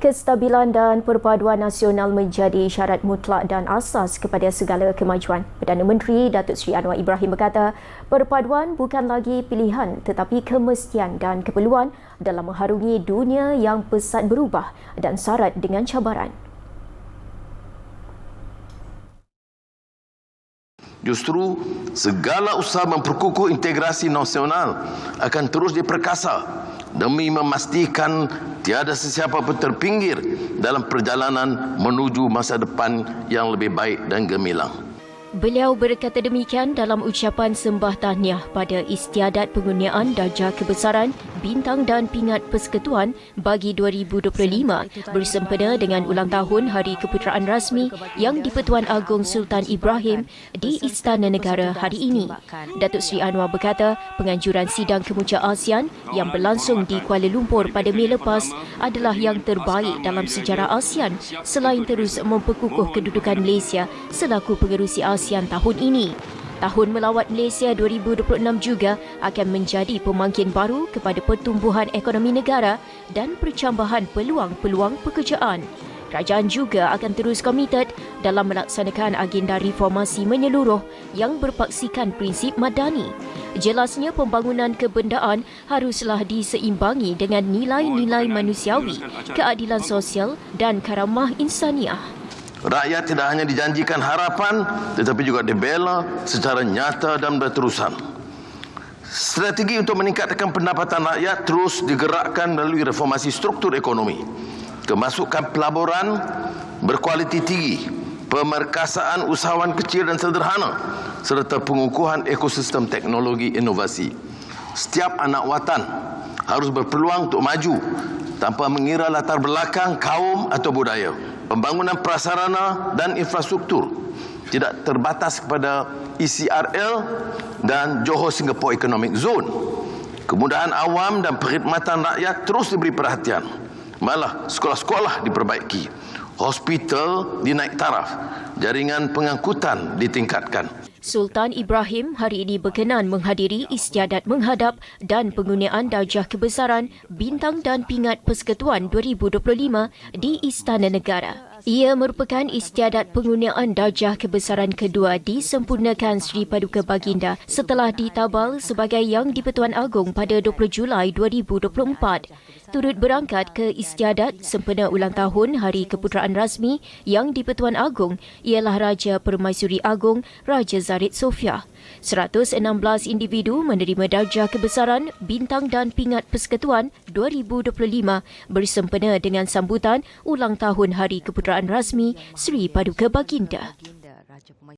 Kestabilan dan perpaduan nasional menjadi syarat mutlak dan asas kepada segala kemajuan. Perdana Menteri Datuk Seri Anwar Ibrahim berkata, perpaduan bukan lagi pilihan tetapi kemestian dan keperluan dalam mengharungi dunia yang pesat berubah dan syarat dengan cabaran. Justru segala usaha memperkukuh integrasi nasional akan terus diperkasa demi memastikan tiada sesiapa pun terpinggir dalam perjalanan menuju masa depan yang lebih baik dan gemilang. Beliau berkata demikian dalam ucapan sembah tahniah pada istiadat pengurniaan darjah kebesaran bintang dan pingat persekutuan bagi 2025 bersempena dengan ulang tahun Hari Keputeraan Rasmi yang di-Pertuan Agong Sultan Ibrahim di Istana Negara hari ini. Datuk Seri Anwar berkata penganjuran sidang kemuca ASEAN yang berlangsung di Kuala Lumpur pada Mei lepas adalah yang terbaik dalam sejarah ASEAN selain terus memperkukuh kedudukan Malaysia selaku pengerusi ASEAN tahun ini. Tahun melawat Malaysia 2026 juga akan menjadi pemangkin baru kepada pertumbuhan ekonomi negara dan percambahan peluang-peluang pekerjaan. Kerajaan juga akan terus komited dalam melaksanakan agenda reformasi menyeluruh yang berpaksikan prinsip madani. Jelasnya pembangunan kebendaan haruslah diseimbangi dengan nilai-nilai manusiawi, keadilan sosial dan karamah insaniah. Rakyat tidak hanya dijanjikan harapan tetapi juga dibela secara nyata dan berterusan. Strategi untuk meningkatkan pendapatan rakyat terus digerakkan melalui reformasi struktur ekonomi. Kemasukan pelaburan berkualiti tinggi, pemerkasaan usahawan kecil dan sederhana serta pengukuhan ekosistem teknologi inovasi. Setiap anak watan harus berpeluang untuk maju tanpa mengira latar belakang kaum atau budaya pembangunan prasarana dan infrastruktur tidak terbatas kepada ECRL dan Johor Singapore Economic Zone. Kemudahan awam dan perkhidmatan rakyat terus diberi perhatian. Malah sekolah-sekolah diperbaiki. Hospital dinaik taraf. Jaringan pengangkutan ditingkatkan. Sultan Ibrahim hari ini berkenan menghadiri istiadat menghadap dan penggunaan darjah kebesaran bintang dan pingat persekutuan 2025 di Istana Negara. Ia merupakan istiadat penggunaan darjah kebesaran kedua disempurnakan Sri Paduka Baginda setelah ditabal sebagai Yang di-Pertuan Agong pada 20 Julai 2024. Turut berangkat ke istiadat sempena ulang tahun Hari Keputeraan Rasmi Yang di-Pertuan Agong ialah Raja Permaisuri Agong Raja Zarid Sofia. 116 individu menerima darjah kebesaran bintang dan pingat persekutuan 2025 bersempena dengan sambutan ulang tahun Hari Keputeraan Rasmi Sri Paduka Baginda.